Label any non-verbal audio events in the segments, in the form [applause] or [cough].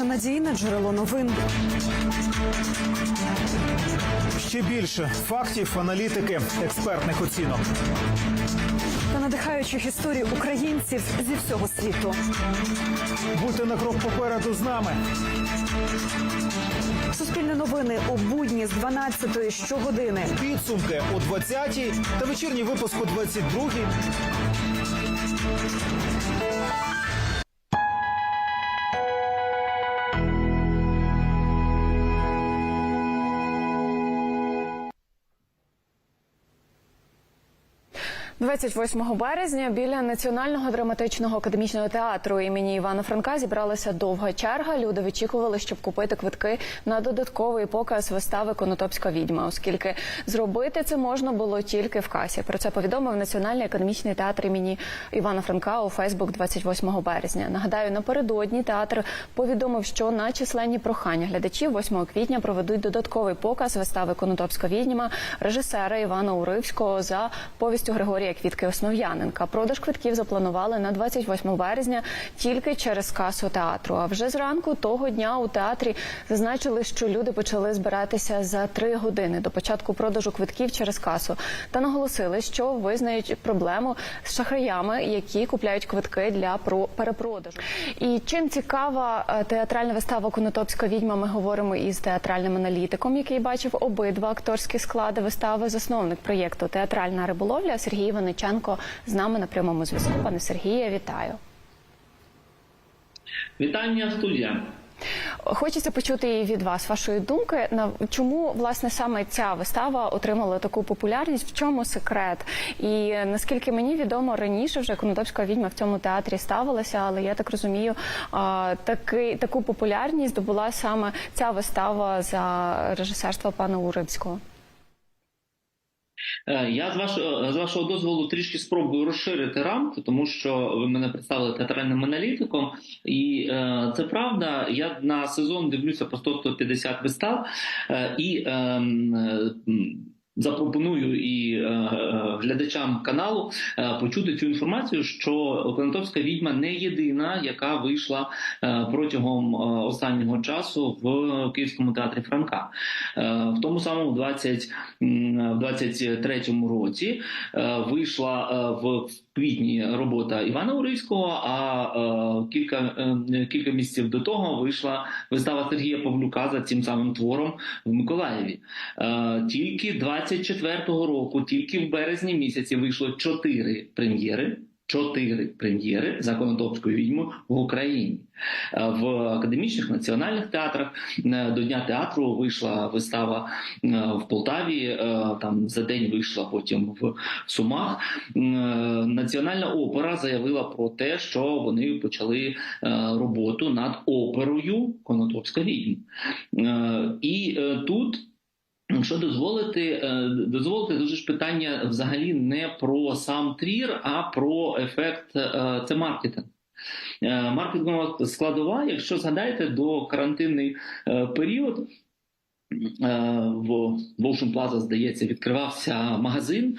ваше надійне джерело новин. Ще більше фактів, аналітики, експертних оцінок. та надихаючих історій українців зі всього світу. Будьте на крок попереду з нами. Суспільне новини у будні з 12 щогодини. Підсумки о 20-й та вечірній випуск о 22-й. – 28 березня біля Національного драматичного академічного театру імені Івана Франка зібралася довга черга. Люди вичікували, щоб купити квитки на додатковий показ вистави Конотопська відьма, оскільки зробити це можна було тільки в касі. Про це повідомив Національний академічний театр імені Івана Франка у Фейсбук 28 березня. Нагадаю, напередодні театр повідомив, що на численні прохання глядачів 8 квітня проведуть додатковий показ вистави Конотопська відьма режисера Івана Уривського за повістю Григорія Квітки Основ'яненка. Продаж квитків запланували на 28 березня тільки через касу театру. А вже зранку того дня у театрі зазначили, що люди почали збиратися за три години до початку продажу квитків через касу та наголосили, що визнають проблему з шахраями, які купляють квитки для про- перепродажу. І чим цікава е, театральна вистава Конотопська відьма, ми говоримо із театральним аналітиком, який бачив обидва акторські склади вистави. Засновник проєкту Театральна риболовля Сергій Виниченко з нами на прямому зв'язку. Пане Сергія, вітаю. Вітання студія. Хочеться почути і від вас вашої думки на чому власне саме ця вистава отримала таку популярність. В чому секрет? І наскільки мені відомо, раніше вже Конотопська відьма в цьому театрі ставилася, але я так розумію, таки таку популярність здобула саме ця вистава за режисерства пана Уривського. Е, Я з вашого з вашого дозволу трішки спробую розширити рамки, тому що ви мене представили театральним аналітиком, і е, це правда. Я на сезон дивлюся по 100-150 вистав е, і е, запропоную і е, е, глядачам каналу е, почути цю інформацію, що Конотопська відьма не єдина, яка вийшла е, протягом е, останнього часу в Київському театрі Франка. Е, В тому самому 20, м, в 23-му році е, вийшла е, в квітні робота Івана Уривського, а е, кілька, е, кілька місяців до того вийшла вистава Сергія Павлюка за цим самим твором в Миколаєві. Е, Тільки 24-го року, тільки в березні місяці вийшло чотири прем'єри. Чотири прем'єри за Конотопською відьмою в Україні Е, в академічних національних театрах. е, До дня театру вийшла вистава е, в Полтаві. Там за день вийшла потім в Сумах. Національна опера заявила про те, що вони почали роботу над оперою Конотопська відьма. І тут. Якщо дозволити, е, дозволити дуже ж питання взагалі не про сам трір, а про ефект е, це маркетинг. Е, Маркетингова складова, якщо згадаєте, до карантинний період. Е, В Ocean Plaza, здається, відкривався магазин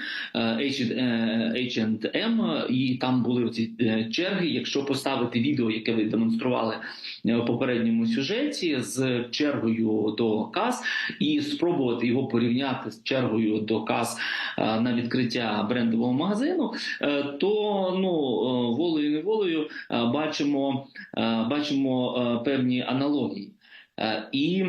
H&M, і там були ці черги. Якщо поставити відео, яке ви демонстрували в попередньому сюжеті, з чергою до кас, і спробувати його порівняти з чергою до кас на відкриття брендового магазину, то ну волею неволею бачимо, бачимо певні аналогії. І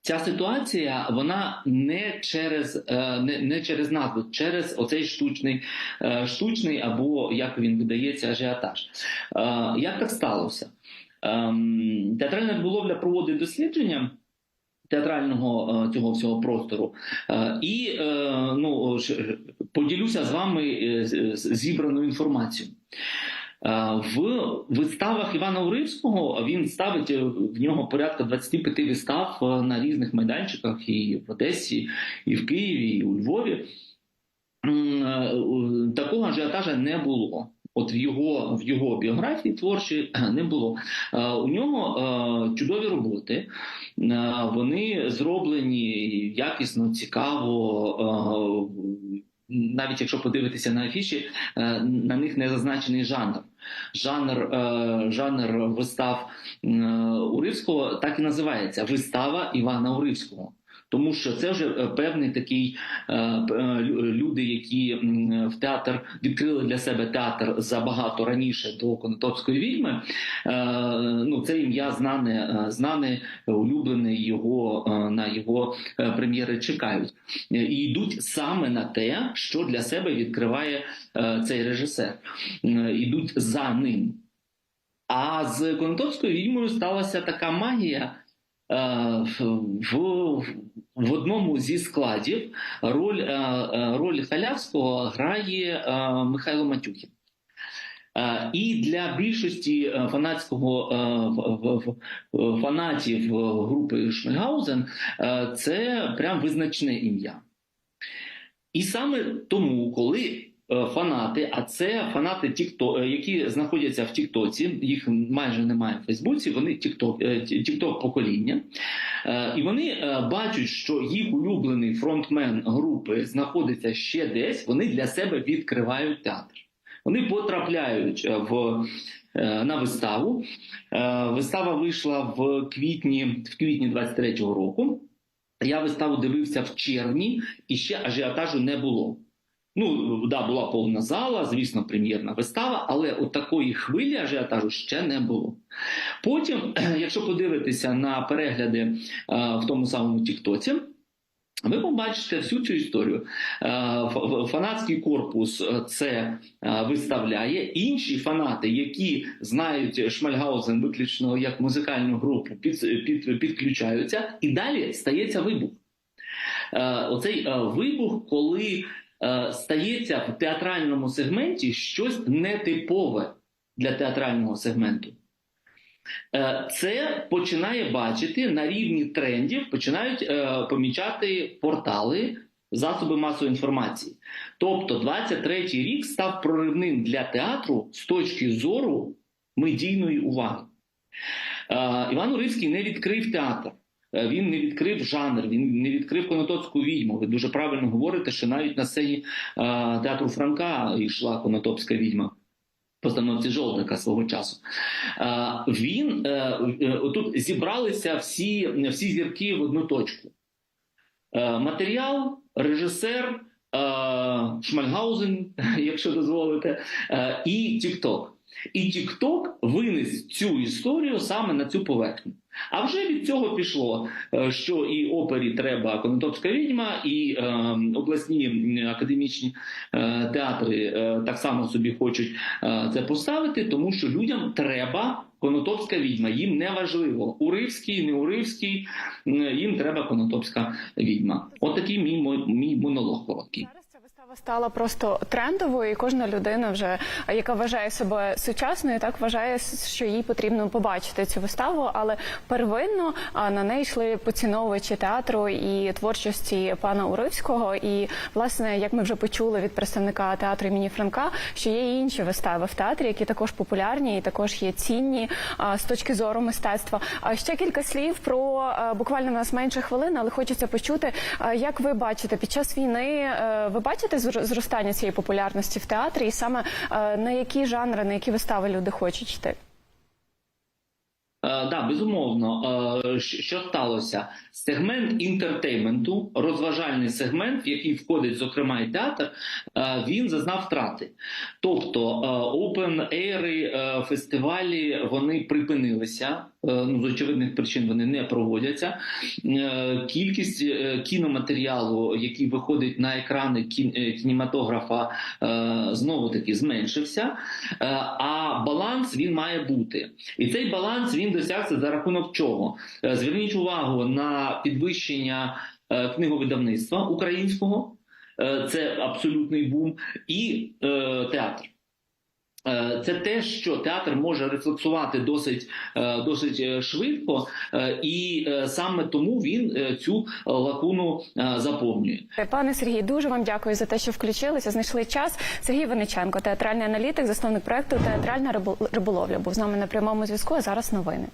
Ця ситуація вона не через е, не, не через назву, через оцей штучний, е, штучний або як він видається ажіотаж. Е, Як так сталося? Ем, Театральна риболовля проводить дослідження. Театрального цього всього простору, і ну поділюся з вами зібраною інформацією. Е, В виставах Івана Уривського він ставить е, в нього порядка 25 вистав е, на різних майданчиках і в Одесі, і в Києві, і у Львові. Такого ажіотажа не було. От в його в його біографії творчій не було. У нього чудові роботи, вони зроблені якісно, цікаво. Навіть якщо подивитися на афіші, на них не зазначений жанр. Жанр, е, жанр вистав е, Уривського так і називається вистава Івана Уривського. Тому що це вже е, певний такий е, е, лю- люди, які в театр відкрили для себе театр забагато раніше до Конотопської відьми. Ну це ім'я знане, знане, улюблене його на його прем'єри чекають і йдуть саме на те, що для себе відкриває цей режисер. Ідуть за ним. А з Конотопською відьмою сталася така магія. Е, В, в одному зі складів роль, е, е, роль Халявського грає Михайло Матюхін. І для більшості фанатського фанатів групи Шмельгаузен це прям визначне ім'я. І саме тому, коли фанати, а це фанати TikTok, е, які знаходяться в Тіктоці, їх майже немає в Фейсбуці, вони е, TikTok покоління, Е, і вони е, бачать, що їх улюблений фронтмен групи знаходиться ще десь, вони для себе відкривають театр. Вони потрапляють е, в, е, на виставу. Е, Вистава вийшла в квітні, в квітні 23-го року. Я виставу дивився в червні, і ще ажіотажу не було. Ну, да, була повна зала, звісно, прем'єрна вистава, але от такої хвилі ажіотажу ще не було. Потім, [clears throat] якщо подивитися на перегляди е, в тому самому Тіктоці, ви побачите всю цю історію. Е, Фанатський корпус е, це виставляє. Інші фанати, які знають Шмальгаузен виключно як музикальну групу, під, під, підключаються, і далі стається вибух. Е, Оцей е, вибух, коли е, стається в театральному сегменті щось нетипове для театрального сегменту. Це починає бачити на рівні трендів, починають помічати портали, засоби масової інформації. Тобто, 23-й рік став проривним для театру з точки зору медійної уваги. Іван Уривський не відкрив театр. Е, Він не відкрив жанр, він не відкрив конотопську відьму. Ви дуже правильно говорите, що навіть на сцені е, театру Франка йшла конотопська відьма. Постановці Жолдика свого часу. Е, Він тут зібралися всі, всі зірки в одну точку: матеріал, режисер, Шмальгаузен, [laughs] якщо дозволите, і Тікток. І Тікток винес цю історію саме на цю поверхню. А вже від цього пішло, е, що і опері треба Конотопська відьма, і е, обласні академічні е, театри е, так само собі хочуть е, це поставити, тому що людям треба Конотопська відьма. Їм не важливо, уривський, не уривський, їм треба Конотопська відьма. От мій, мій монолог короткий. Зараз стала просто трендовою, і кожна людина, вже яка вважає себе сучасною, так вважає, що їй потрібно побачити цю виставу. Але первинно на неї йшли поціновувачі театру і творчості пана Уривського. І власне, як ми вже почули від представника театру імені Франка, що є і інші вистави в театрі, які також популярні і також є цінні з точки зору мистецтва. А ще кілька слів про буквально в нас менше хвилин, але хочеться почути, як ви бачите під час війни. е, Ви бачите зр- зростання цієї популярності в театрі, і саме е, на які жанри, на які вистави люди хочуть йти? Так, да, безумовно. Е, Що сталося? Сегмент інтертейменту, розважальний сегмент, в який входить, зокрема, і театр, е, він зазнав втрати. Тобто open ейри фестивалі вони припинилися. Е, Ну, з очевидних причин вони не проводяться. Е, Кількість е, кіноматеріалу, який виходить на екрани е, кінематографа, е, знову таки зменшився. Е, А баланс він має бути. І цей баланс він досягся за рахунок чого? Е, Зверніть увагу на підвищення е, книговидавництва українського, Е, це абсолютний бум, і театр. Е, Це те, що театр може рефлексувати досить, е, досить е, швидко, і саме тому він цю лакуну заповнює. Пане Сергій, дуже вам дякую за те, що включилися. Знайшли час. Сергій Вениченко, театральний аналітик, засновник проекту Театральна рибо- риболовля. Був з нами на прямому зв'язку. А зараз новини.